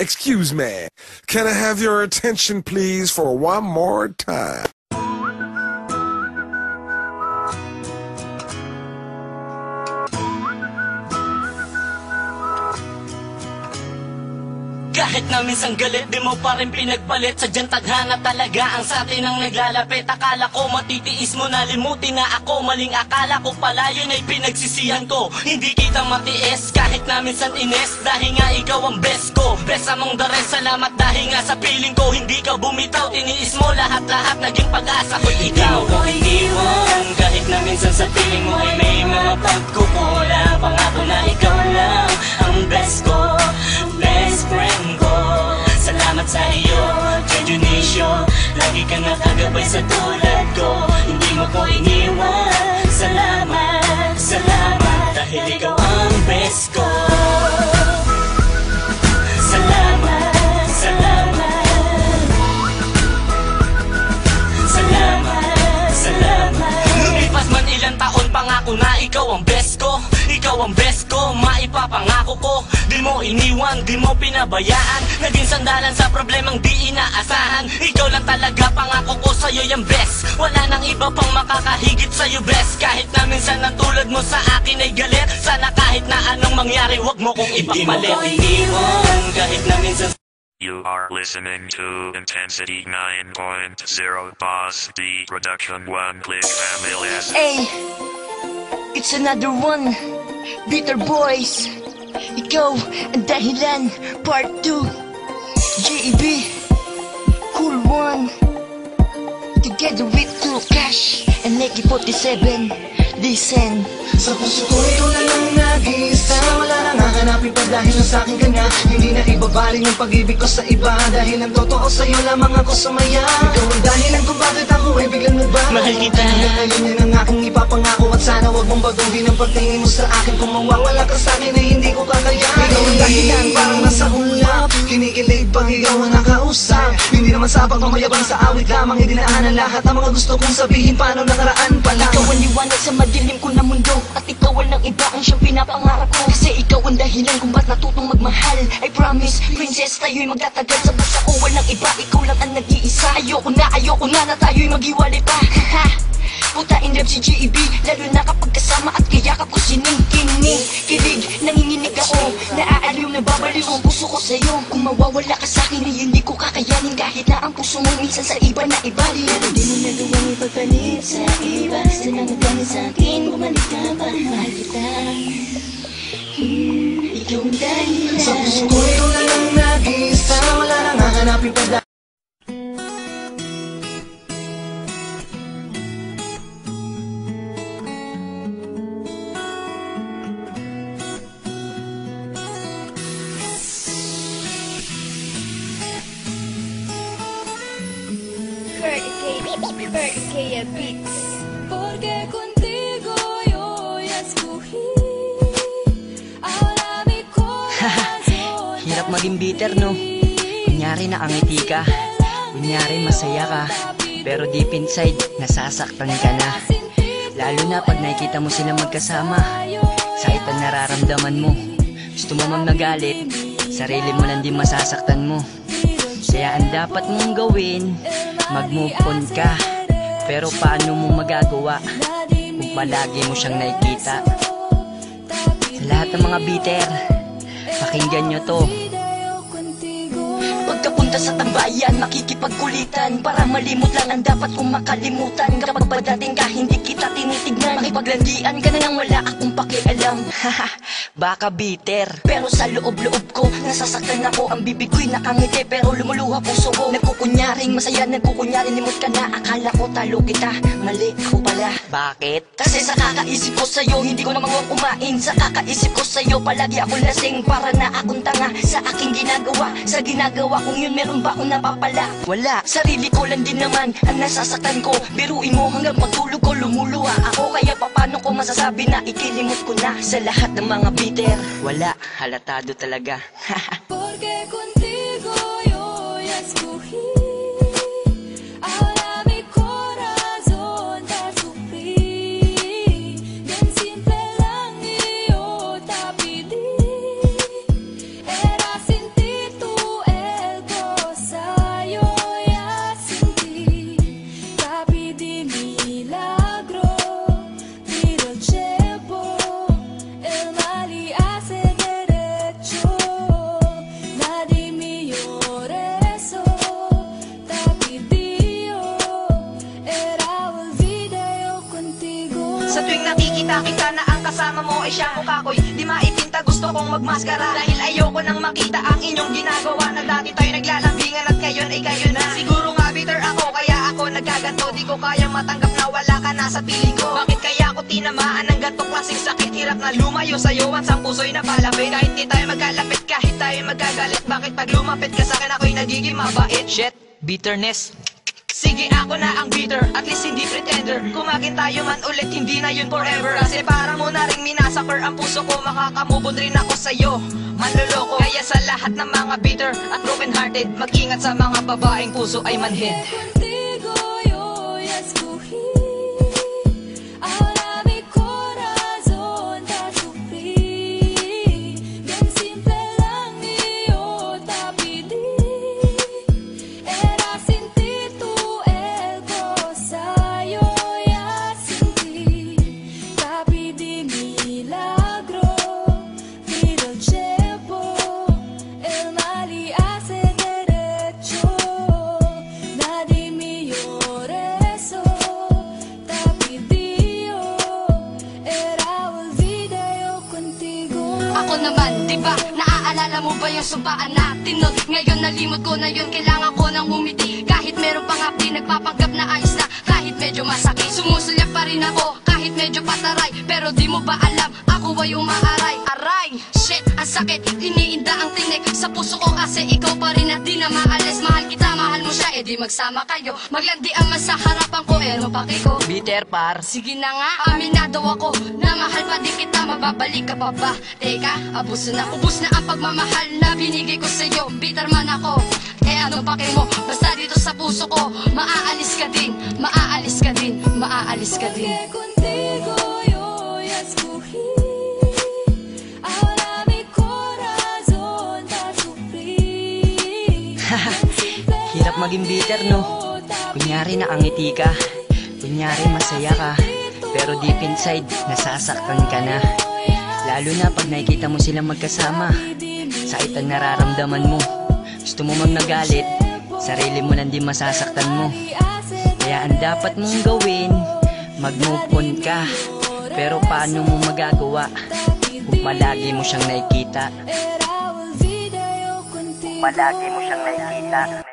Excuse me. Can I have your attention, please, for one more time? Kahit na minsan galit, di mo pa rin pinagpalit. Sadyang tadhana talaga ang sa atin ang naglalapit. Akala ko matitiis mo na limutin na ako. Maling akala ko pala yun ay pinagsisihan ko. Hindi kita matiis kahit na minsan ines. Dahil nga ikaw ang best ko Best among the rest, salamat dahil nga sa piling ko Hindi ka bumitaw, tiniis mo lahat-lahat Naging pag-asa ko. Ikaw ko iniwan Kahit na minsan sa piling mo ay may mga pagkukulang. Pangako na ikaw lang ang best ko Best friend ko. Salamat sa iyo, Jejunicio Lagi ka nakagabay sa tulad ko. Hindi mo ko iniwan. Salamat, salamat. Dahil ikaw ang best ko. Pangako na ikaw ang best ko. Ikaw ang best ko, maipapangako ko Di mo iniwan, di mo pinabayaan. Naging sandalan sa problemang di inaasahan. Ikaw lang talaga pangako ko sa'yo yung best. Wala nang iba pang makakahigit sa'yo best. Kahit na minsan ang tulad mo sa akin ay galit. Sana kahit na anong mangyari, wag mo kong ipagpalit Di mo ko iniwan, kahit na minsan You are listening to Intensity 9.0 Boss D Production 1 Click Family. Hey, it's another one. Bitter Boys. Ikaw ang dahilan. Part 2. JEB. Cool one. Together with True Cash and Nicky 47. Listen. Sa puso ko ikaw lang ang nag-iisa. Wala nang hahanapin pa dahil lang sa'kin ka na Hindi na ibabaling ang pag-ibig ko sa iba. Dahil ang totoo sa'yo lamang ako sumaya. Ikaw ang dahilan kung bakit ako ay biglang nagbago Mahal kita. Yan ang aking ipapangako. At sana wag mong baguhin ang pagtingin mo sa akin. Kung mawawala ka sa'kin ay hindi ko kakayanin. Ikaw ang dahilan parang nasa ulap Kinikilig pag ikaw ang nakausap Hindi naman sapat mamayabang sa awit lamang Idinaanan lahat ang mga gusto kong sabihin Paano nakaraan pala Ikaw ang liwanag sa madilim ko na mundo At ikaw ang ng iba ang siyang pinapangarap ko. Kasi ikaw ang dahilan kung ba't natutong magmahal. I promise, princess, tayo'y magtatagal Sa basa ko. Walang iba, ikaw lang ang nag-iisa. Ayoko na, ayoko na na tayo'y maghiwalay pa Haha Puta in love si GEB Lalo na kapag kasama at kayakap ko siningkinig Kilig, nanginginig ako. Naaaliw, nababaliw ang puso ko sa'yo. Kung mawawala ka sa'kin ay hindi ko kakayanin. Kahit na ang puso mo minsan sa iba na ibalik Pero di mo nagawang ipagpalit sa iba? Lang magaling sa'kin, bumalik ka ba? Mahal kita. Hmm, Ikaw ang dahilan. Sa puso ko ikaw lang ang nag-iisa. Wala nang hahanapin pa K. Beats. Porque contigo yo escogí. Ahora mi corazón. Hirap maging bitter no Kunyari nakangiti ka Kunyari masaya ka Pero deep inside, nasasaktan ka na Lalo na pag nakikita mo sila magkasama Sakit ang nararamdaman mo Gusto mo mang nagalit Sarili mo lang din masasaktan mo Kaya ang dapat mong gawin Mag-move on ka. Pero paano mo magagawa Kung palagi mo siyang nakikita? Lahat ng mga bitter Pakinggan nyo to Pagkapunta sa tambayan, makikipagkulitan. Para malimot lang ang dapat kong makalimutan. Kapag padating ka, hindi kita tinitignan. Makipaglandian ka na nang wala akong pakialam. Haha, baka bitter. Pero sa loob-loob ko, nasasaktan ako. Ang bibig ko'y nakangiti, pero lumuluha puso ko Nagkukunyaring masaya, nagkukunyaring limot ka na. Akala ko talo kita, mali ako pala. Bakit? Kasi sa kakaisip ko sa'yo, hindi ko na mangwang kumain. Sa kakaisip ko sa'yo, palagi ako lasing. Para na akong tanga sa aking ginagawa. Sa ginagawa kong yun, meron ba akong napapala? Wala, sarili ko lang din naman ang nasasaktan ko. Biruin mo hanggang pagtulog ko, lumuluha ako. Kaya paano ko masasabi na ikilimot ko na Sa lahat ng mga bitter? Wala, halatado talaga. Porque contigo yo ya escogí. Mukha ko'y di maipinta Gusto kong magmaskara Dahil ayoko nang makita ang inyong ginagawa Na dati tayo naglalambingan at ngayon ay kayo na. Siguro nga bitter ako kaya ako nagkaganto. Di ko kayang matanggap na wala ka na sa piling ko. Bakit kaya ako tinamaan ng ganto klaseng sakit? Hirap na lumayo sa'yo at sa puso'y napalapit. Kahit di tayo magkalapit kahit tayo magkagalit Bakit pag lumapit ka sa'kin ako'y nagiging mabait? Shit, bitterness Sige ako na ang bitter, at least hindi pretender. Kumagin tayo man ulit, hindi na yun forever. Kasi para mo na rin minasakar ang puso ko. Makakamubod rin ako sa'yo, manloloko Kaya sa lahat ng mga bitter at broken hearted Mag-ingat sa mga babaeng puso ay manhid Sumpaan natin nun? Ngayon nalimot ko na yun, kailangan ko nang umiti Kahit meron pang update, nagpapanggap na ayos na. Kahit medyo masakit, sumusulyak pa rin ako. Kahit medyo pataray, pero di mo ba alam? Ako ay umaaray, aray! Shit, ang sakit, iniinda ang tinik. Sa puso ko kasi ikaw pa rin at di na maalis. Mahal kita, siya, eh di magsama kayo. Maglandi man sa harapan ko, ano paki ko. Bitter par. Sige na nga, aminado ako Na mahal pa di kita, mababalik ka pa ba? Teka, abuso na, ubus na ang pagmamahal na binigay ko sa'yo. Bitter man ako, eh ano pake mo? Basta dito sa puso ko, maaalis ka din Maaalis ka din, maaalis ka din. Que contigo yo maging bitter no? Kunyari nakangiti ka. Kunyari masaya ka. Pero deep inside, nasasaktan ka na. Lalo na pag nakikita mo silang magkasama. Sakit ang nararamdaman mo. Gusto mo mang nagalit. Sarili mo nang di masasaktan mo. Kaya ang dapat mong gawin Mag-move on ka. Pero paano mo magagawa Kung palagi mo siyang nakikita. Palagi mo siyang nakikita